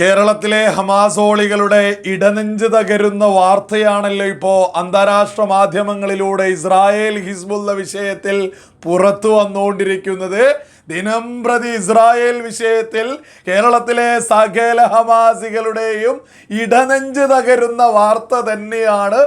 കേരളത്തിലെ ഹമാസോളികളുടെ ഇടനെഞ്ച് തകരുന്ന വാർത്തയാണല്ലോ ഇപ്പോൾ അന്താരാഷ്ട്ര മാധ്യമങ്ങളിലൂടെ ഇസ്രായേൽ ഹിസ്ബുള്ള വിഷയത്തിൽ പുറത്തു വന്നുകൊണ്ടിരിക്കുന്നത്. ദിനം പ്രതി ഇസ്രായേൽ വിഷയത്തിൽ കേരളത്തിലെ സകല ഹമാസികളുടെയും ഇടനെഞ്ച് തകരുന്ന വാർത്ത തന്നെയാണ്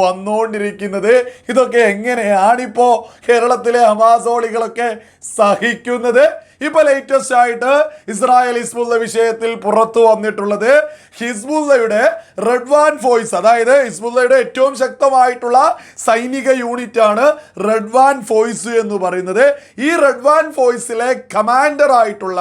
വന്നുകൊണ്ടിരിക്കുന്നത്. ഇതൊക്കെ എങ്ങനെയാണിപ്പോൾ കേരളത്തിലെ ഹമാസോളികളൊക്കെ സഹിക്കുന്നത്? ഇപ്പൊ ലേറ്റസ്റ്റ് ആയിട്ട് ഇസ്രായേൽ ഹിസ്ബുള്ള വിഷയത്തിൽ പുറത്തു വന്നിട്ടുള്ളത് ഹിസ്ബുള്ളയുടെ റെഡ്വാൻ ഫോഴ്സ് അതായത് ഹിസ്ബുള്ളയുടെ ഏറ്റവും ശക്തമായിട്ടുള്ള സൈനിക യൂണിറ്റ് ആണ് റെഡ്വാൻ ഫോഴ്സ് എന്ന് പറയുന്നത്. ഈ റെഡ്വാൻ ഫോഴ്സിലെ കമാൻഡർ ആയിട്ടുള്ള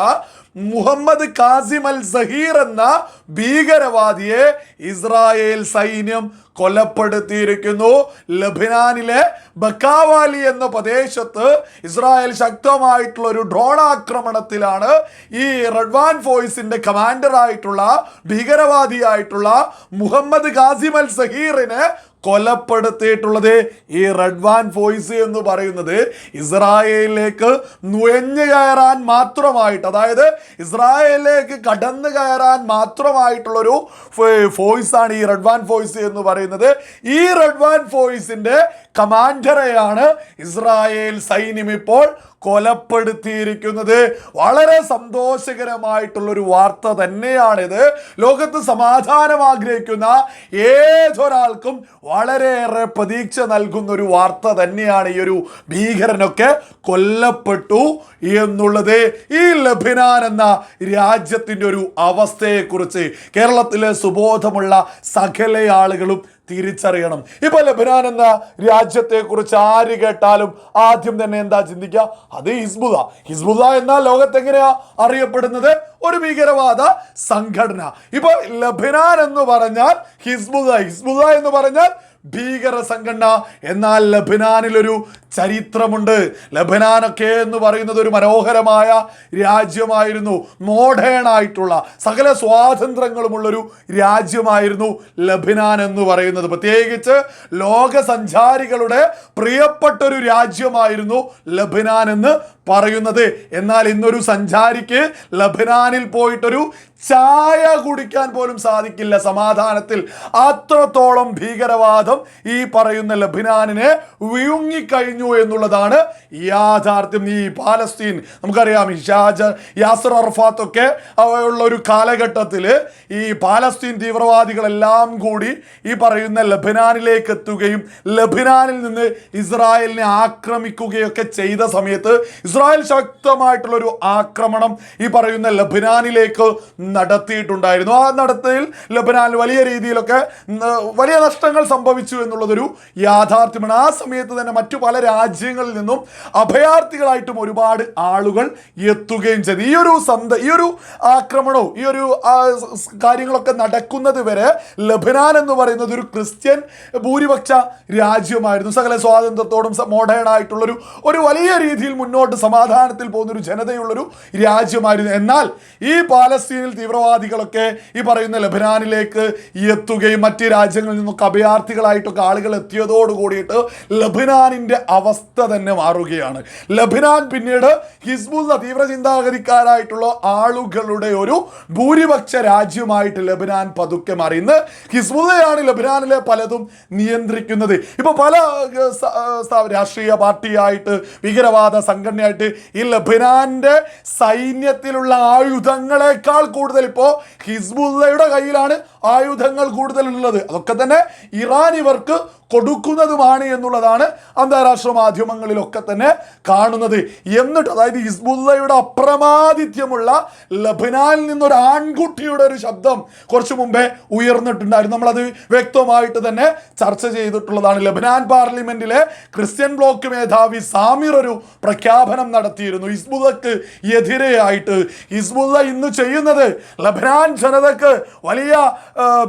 മുഹമ്മദ് കാസിം അൽ സഹീർ എന്ന ഭീകരവാദിയെ ഇസ്രായേൽ സൈന്യം കൊലപ്പെടുത്തിയിരിക്കുന്നു. ലബിനാനിലെ ബക്കാവാലി എന്ന പ്രദേശത്ത് ഇസ്രായേൽ ശക്തമായിട്ടുള്ള ഒരു ഡ്രോൺ ആക്രമണത്തിലാണ് ഈ റഡ്വാൻ ഫോഴ്സിന്റെ കമാൻഡർ ആയിട്ടുള്ള ഭീകരവാദിയായിട്ടുള്ള മുഹമ്മദ് കാസിം അൽ സഹീറിനെ കൊലപ്പെടുത്തിയിട്ടുള്ളത് ഈ റെഡ്വാൻ ഫോയ്സ് എന്ന് പറയുന്നത് ഇസ്രായേലിലേക്ക് നുഴഞ്ഞു കയറാൻ മാത്രമായിട്ട് അതായത് ഇസ്രായേലിലേക്ക് കടന്നു കയറാൻ മാത്രമായിട്ടുള്ളൊരു ആണ് ഈ റെഡ്വാൻ ഫോഴ്സ് എന്ന് പറയുന്നത്. ഈ റെഡ്വാൻ ഫോഴ്സിന്റെ കമാൻഡറെയാണ് ഇസ്രായേൽ സൈന്യം ഇപ്പോൾ കൊലപ്പെടുത്തിയിരിക്കുന്നത്. വളരെ സന്തോഷകരമായിട്ടുള്ള ഒരു വാർത്ത തന്നെയാണിത്. ലോകത്ത് സമാധാനം ആഗ്രഹിക്കുന്ന ഏതൊരാൾക്കും വളരെയേറെ പ്രതീക്ഷ നൽകുന്ന ഒരു വാർത്ത തന്നെയാണ് ഈ ഒരു ഭീകരനൊക്കെ കൊല്ലപ്പെട്ടു എന്നുള്ളത്. ഈ ലഭിനാൻ എന്ന രാജ്യത്തിന്റെ ഒരു അവസ്ഥയെക്കുറിച്ച് കേരളത്തിലെ സുബോധമുള്ള സകല ആളുകളും തിരിച്ചറിയണം. ഇപ്പൊ ലബനാൻ എന്ന രാജ്യത്തെ കുറിച്ച് ആര് കേട്ടാലും ആദ്യം തന്നെ എന്താ ചിന്തിക്കുക? അത് ഹിസ്ബുദ ഹിസ്ബുദ എന്നാൽ ലോകത്തെങ്ങനെയാ അറിയപ്പെടുന്നത്? ഒരു ഭീകരവാദ സംഘടന. ഇപ്പൊ ലബനാൻ എന്ന് പറഞ്ഞാൽ ഹിസ്ബുദ ഹിസ്ബുദ എന്ന് പറഞ്ഞാൽ ഭീകര സംഘടന. എന്നാൽ ലബനാനിൽ ഒരു ചരിത്രമുണ്ട്. ലബനാനൊക്കെ എന്ന് പറയുന്നത് ഒരു മനോഹരമായ രാജ്യമായിരുന്നു. മോഡേൺ ആയിട്ടുള്ള സകല സ്വാതന്ത്ര്യങ്ങളുമുള്ളൊരു രാജ്യമായിരുന്നു ലബനാൻ എന്ന് പറയുന്നത്. പ്രത്യേകിച്ച് ലോക സഞ്ചാരികളുടെ പ്രിയപ്പെട്ട ഒരു രാജ്യമായിരുന്നു ലബനാൻ എന്ന് പറയുന്നത്. എന്നാൽ ഇന്നൊരു സഞ്ചാരിക്ക് ലബനാനിൽ പോയിട്ടൊരു ചായ കുടിക്കാൻ പോലും സാധിക്കില്ല സമാധാനത്തിൽ. അത്രത്തോളം ഭീകരവാദം ഈ പറയുന്ന ലബനാനിനെ വിഴുങ്ങിക്കഴിഞ്ഞു എന്നുള്ളതാണ് യാഥാർത്ഥ്യം. ഈ പാലസ്തീൻ നമുക്കറിയാം ഷാജ യാസർ അർഫാത്ത് ഒക്കെ ഉള്ള ഒരു കാലഘട്ടത്തിൽ ഈ പാലസ്തീൻ തീവ്രവാദികളെല്ലാം കൂടി ഈ പറയുന്ന ലബിനാനിലേക്ക് എത്തുകയും ലബിനാനിൽ നിന്ന് ഇസ്രായേലിനെ ആക്രമിക്കുകയൊക്കെ ചെയ്ത സമയത്ത് ഇസ്രായേൽ ശക്തമായിട്ടുള്ളൊരു ആക്രമണം ഈ പറയുന്ന ലബനാനിലേക്ക് നടത്തിയിട്ടുണ്ടായിരുന്നു. ആ നടത്തയിൽ ലബനാൻ വലിയ രീതിയിലൊക്കെ വലിയ നഷ്ടങ്ങൾ സംഭവിച്ചു എന്നുള്ളതൊരു യാഥാർത്ഥ്യമാണ്. ആ സമയത്ത് തന്നെ മറ്റു പല രാജ്യങ്ങളിൽ നിന്നും അഭയാർത്ഥികളായിട്ടും ഒരുപാട് ആളുകൾ എത്തുകയും ചെയ്തു. ഈ ഒരു സന്ത ഈ ഒരു ആക്രമണവും ഈ ഒരു കാര്യങ്ങളൊക്കെ നടക്കുന്നത് വരെ ലബനാൻ എന്ന് പറയുന്നത് ഒരു ക്രിസ്ത്യൻ ഭൂരിപക്ഷ രാജ്യമായിരുന്നു. സകല സ്വാതന്ത്ര്യത്തോടും മോഡേൺ ആയിട്ടുള്ളൊരു ഒരു വലിയ രീതിയിൽ മുന്നോട്ട് സമാധാനത്തിൽ പോകുന്ന ഒരു ജനതയുള്ളൊരു രാജ്യമായിരുന്നു. എന്നാൽ ഈ പാലസ്തീനിൽ തീവ്രവാദികളൊക്കെ ഈ പറയുന്ന ലബനാനിലേക്ക് എത്തുകയും മറ്റ് രാജ്യങ്ങളിൽ നിന്നൊക്കെ അഭയാർത്ഥികളായിട്ടൊക്കെ ആളുകൾ എത്തിയതോട് കൂടിയിട്ട് ലബനാനിന്റെ അവസ്ഥ തന്നെ മാറുകയാണ്. ലബനാൻ പിന്നീട് ഹിസ്ബുള്ള തീവ്ര ചിന്താഗതിക്കാരായിട്ടുള്ള ആളുകളുടെ ഒരു ഭൂരിപക്ഷ രാജ്യമായിട്ട് ലബനാൻ പതുക്കെ മാറി. ഇന്ന് ഹിസ്ബുള്ളയാണ് ലബനാനിലെ പലതും നിയന്ത്രിക്കുന്നത്. ഇപ്പൊ പല രാഷ്ട്രീയ പാർട്ടിയായിട്ട് ഭീകരവാദ സംഘടനയായിട്ട് ഈ ലബനാന്റെ സൈന്യത്തിലുള്ള ആയുധങ്ങളെക്കാൾ കൂടുതൽ ഇപ്പോ ഹിസ്ബുള്ളയുടെ കയ്യിലാണ് ആയുധങ്ങൾ കൂടുതലുള്ളത്. അതൊക്കെ തന്നെ ഇറാൻ ഇവർക്ക് കൊടുക്കുന്നതുമാണ് എന്നുള്ളതാണ് അന്താരാഷ്ട്ര മാധ്യമങ്ങളിലൊക്കെ തന്നെ കാണുന്നത്. എന്നിട്ട് അതായത് ഹിസ്ബുല്ലയുടെ അപ്രമാദിത്യമുള്ള ലബനാനിൽ നിന്നൊരു ആൺകുട്ടിയുടെ ഒരു ശബ്ദം കുറച്ചു മുമ്പേ ഉയർന്നിട്ടുണ്ടായിരുന്നു. നമ്മളത് വ്യക്തമായിട്ട് തന്നെ ചർച്ച ചെയ്തിട്ടുള്ളതാണ്. ലബനാൻ പാർലമെന്റിലെ ക്രിസ്ത്യൻ ബ്ലോക്ക് മേധാവി സാമിർ ഒരു പ്രഖ്യാപനം നടത്തിയിരുന്നു. ഹിസ്ബുള്ളക്ക് എതിരെയായിട്ട്. ഹിസ്ബുള്ള ഇന്ന് ചെയ്യുന്നത് ലബനാൻ ജനതക്ക് വലിയ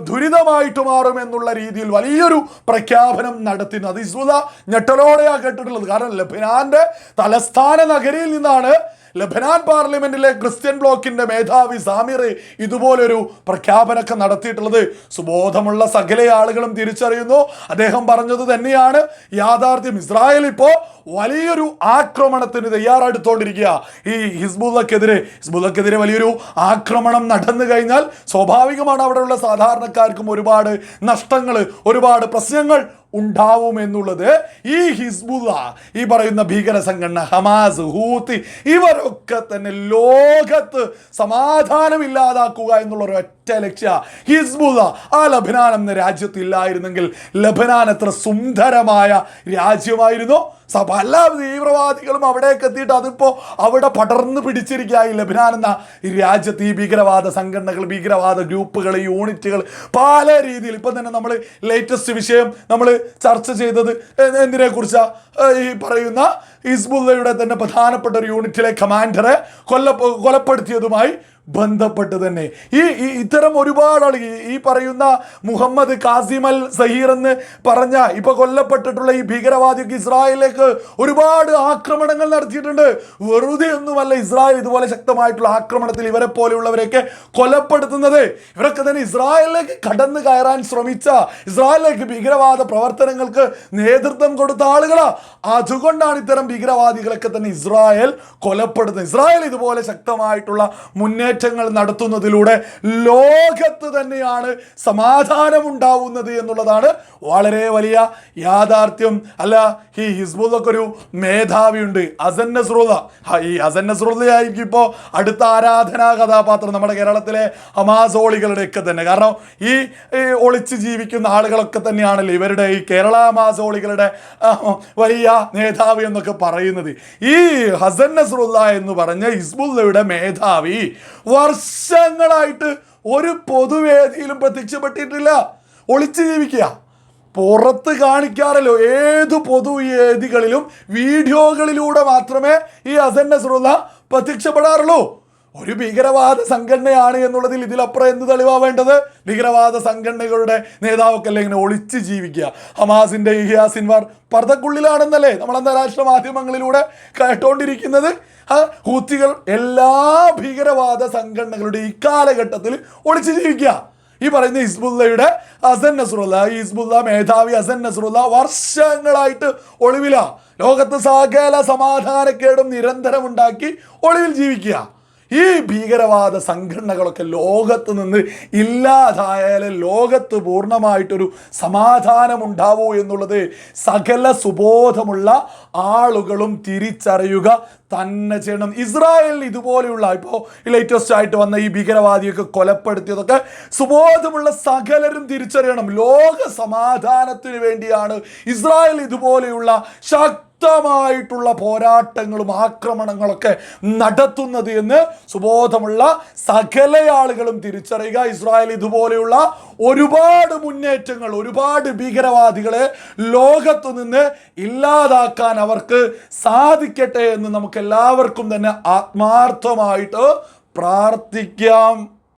ദുരിതമായിട്ട് മാറും എന്നുള്ള രീതിയിൽ വലിയൊരു പ്രഖ്യാപനം നടത്തുന്നു അത് ഹിസ്ബുള്ള ഞെട്ടലോടെയാണ് കേട്ടിട്ടുള്ളത്. കാരണം ലബനാന്റെ തലസ്ഥാന നഗരിയിൽ നിന്നാണ് ലബനാൻ പാർലമെന്റിലെ ക്രിസ്ത്യൻ ബ്ലോക്കിന്റെ മേധാവി സാമിർ ഇതുപോലൊരു പ്രഖ്യാപനമൊക്കെ നടത്തിയിട്ടുള്ളത്. സുബോധമുള്ള സകല ആളുകളും തിരിച്ചറിയുന്നു. അദ്ദേഹം പറഞ്ഞത് തന്നെയാണ്. യാഥാർത്ഥ്യം ഇസ്രായേൽ ഇപ്പോ വലിയൊരു ആക്രമണത്തിന് തയ്യാറെടുത്തോണ്ടിരിക്കുക. ഈ ഹിസ്ബുള്ളക്കെതിരെ ഹിസ്ബുള്ളക്കെതിരെ വലിയൊരു ആക്രമണം നടന്നു കഴിഞ്ഞാൽ സ്വാഭാവികമാണ് അവിടെയുള്ള സാധാരണക്കാർക്കും ഒരുപാട് നഷ്ടങ്ങൾ ഒരുപാട് പ്രശ്നങ്ങൾ ഉണ്ടാവും എന്നുള്ളത് ഈ ഹിസ്ബുള്ള ഈ പറയുന്ന ഭീകര സംഘടന ഹമാസ് ഹൂത്തി ഇവരൊക്കെ തന്നെ ലോകത്ത് സമാധാനം ഇല്ലാതാക്കുക എന്നുള്ള ഒരു ഒറ്റ ലക്ഷ്യ ഹിസ്ബുള്ള ആ ലബനാൻ എന്ന രാജ്യത്ത് ഇല്ലായിരുന്നെങ്കിൽ ലബനാൻ എത്ര സുന്ദരമായ രാജ്യമായിരുന്നു? പല തീവ്രവാദികളും അവിടേക്ക് എത്തിയിട്ട് അതിപ്പോ അവിടെ പടർന്നു പിടിച്ചിരിക്കുക ഈ ലബനാൻ എന്ന ഈ രാജ്യത്ത് ഈ ഭീകരവാദ സംഘടനകൾ ഭീകരവാദ ഗ്രൂപ്പുകൾ യൂണിറ്റുകൾ പല രീതിയിൽ ഇപ്പം തന്നെ നമ്മൾ ലേറ്റസ്റ്റ് വിഷയം നമ്മൾ ചർച്ച ചെയ്തത് എന്തിനെ കുറിച്ചാണ് ഈ പറയുന്ന ഹിസ്ബുള്ളയുടെ തന്നെ പ്രധാനപ്പെട്ട ഒരു യൂണിറ്റിലെ കമാൻഡറെ കൊല്ല കൊലപ്പെടുത്തിയതുമായി ബന്ധപ്പെട്ട് തന്നെ. ഈ ഇത്തരം ഒരുപാട് ആളുകൾ ഈ- പറയുന്ന മുഹമ്മദ് കാസിം അൽ സഹീർ എന്ന് പറഞ്ഞ ഇപ്പൊ കൊല്ലപ്പെട്ടിട്ടുള്ള ഈ ഭീകരവാദിക്ക് ഇസ്രായേലിലേക്ക് ഒരുപാട് ആക്രമണങ്ങൾ നടത്തിയിട്ടുണ്ട്. വെറുതെ ഒന്നുമല്ല ഇസ്രായേൽ ഇതുപോലെ ശക്തമായിട്ടുള്ള ആക്രമണത്തിൽ ഇവരെ പോലെയുള്ളവരെയൊക്കെ കൊലപ്പെടുത്തുന്നത്. ഇവരൊക്കെ തന്നെ ഇസ്രായേലിലേക്ക് കടന്നു കയറാൻ ശ്രമിച്ച ഇസ്രായേലിലേക്ക് ഭീകരവാദ പ്രവർത്തനങ്ങൾക്ക് നേതൃത്വം കൊടുത്ത ആളുകളാ. അതുകൊണ്ടാണ് ഇത്തരം ഭീകരവാദികളൊക്കെ തന്നെ ഇസ്രായേൽ കൊലപ്പെടുത്തുന്നത് ഇസ്രായേൽ ഇതുപോലെ ശക്തമായിട്ടുള്ള മുന്നേറ്റങ്ങൾ നടത്തുന്നതിലൂടെ ലോകത്ത് തന്നെയാണ് സമാധാനമുണ്ടാവുന്നത് എന്നുള്ളതാണ് വളരെ വലിയ യാഥാർത്ഥ്യം. അല്ല ഈ ഹിസ്ബുള്ളക്ക് ഒരു മേധാവിയുണ്ട് അസൻ നസ്രുള്ള. ഈ അസൻ നസ്രുള്ളയായിരിക്കും ഇപ്പോൾ അടുത്ത ആരാധനാ കഥാപാത്രം നമ്മുടെ കേരളത്തിലെ ഹമാസോളികളുടെ ഒക്കെ തന്നെ. കാരണം ഈ ഒളിച്ച് ജീവിക്കുന്ന ആളുകളൊക്കെ തന്നെയാണല്ലോ ഇവരുടെ ഈ കേരള ഹമാസോളികളുടെ വലിയ നേതാവ് എന്നൊക്കെ പറയുന്നത്. ഈ ഹസൻ നസ്രുള്ള എന്ന് പറഞ്ഞ ഹിസ്ബുള്ളയുടെ മേധാവി വർഷങ്ങളായിട്ട് ഒരു പൊതുവേദിയിലും പ്രത്യക്ഷപ്പെട്ടിട്ടില്ല. ഒളിച്ചു ജീവിക്കുക. പുറത്ത് കാണിക്കാറല്ലോ. ഏത് പൊതുവേദികളിലും വീഡിയോകളിലൂടെ മാത്രമേ ഈ ഹസൻ നസ്രുള്ള പ്രത്യക്ഷപ്പെടാറുള്ളൂ. ഒരു ഭീകരവാദ സംഘടനയാണ് എന്നുള്ളതിൽ ഇതിലപ്പുറം എന്ത് തെളിവാ വേണ്ടത് ഭീകരവാദ സംഘടനകളുടെ നേതാവൊക്കെ ഇങ്ങനെ ഒളിച്ച് ജീവിക്കുക. ഹമാസിന്റെ ഇഹിയാസിൻമാർ പർദ്ധക്കുള്ളിലാണെന്നല്ലേ നമ്മൾ അന്താരാഷ്ട്ര മാധ്യമങ്ങളിലൂടെ കേട്ടോണ്ടിരിക്കുന്നത്. ഹൂത്തികൾ എല്ലാ ഭീകരവാദ സംഘടനകളുടെ ഈ കാലഘട്ടത്തിൽ ഒളിച്ചു ജീവിക്കുക. ഈ പറയുന്ന ഹിസ്ബുല്ലയുടെ അസൻ നസറുല്ല ഈ ഹിസ്ബുള്ള മേധാവി അസൻ നസറുല്ല വർഷങ്ങളായിട്ട് ഒളിവില. ലോകത്ത് സകല സമാധാനക്കേടും നിരന്തരം ഉണ്ടാക്കി ഒളിവിൽ ജീവിക്കുക. ഈ ഭീകരവാദ സംഘടനകളൊക്കെ ലോകത്ത് നിന്ന് ഇല്ലാതായാലേ ലോകത്ത് പൂർണമായിട്ടൊരു സമാധാനം ഉണ്ടാവൂ എന്നുള്ളത് സകല സുബോധമുള്ള ആളുകളും തിരിച്ചറിയുക തന്നെ ചെയ്യണം. ഇസ്രായേലിൽ ഇതുപോലെയുള്ള ഇപ്പോൾ ലേറ്റസ്റ്റ് ആയിട്ട് വന്ന ഈ ഭീകരവാദിയൊക്കെ കൊലപ്പെടുത്തിയതൊക്കെ സുബോധമുള്ള സകലരും തിരിച്ചറിയണം. ലോക സമാധാനത്തിന് വേണ്ടിയാണ് ഇസ്രായേൽ ഇതുപോലെയുള്ള ശക്തി ശക്തമായിട്ടുള്ള പോരാട്ടങ്ങളും ആക്രമണങ്ങളൊക്കെ നടത്തുന്നത് എന്ന് സുബോധമുള്ള സകല ആളുകളും തിരിച്ചറിയുക. ഇസ്രായേൽ ഇതുപോലെയുള്ള ഒരുപാട് മുന്നേറ്റങ്ങൾ ഒരുപാട് ഭീകരവാദികളെ ലോകത്തു നിന്ന് ഇല്ലാതാക്കാൻ അവർക്ക് സാധിക്കട്ടെ എന്ന് നമുക്ക് എല്ലാവർക്കും തന്നെ ആത്മാർത്ഥമായിട്ട് പ്രാർത്ഥിക്കാം.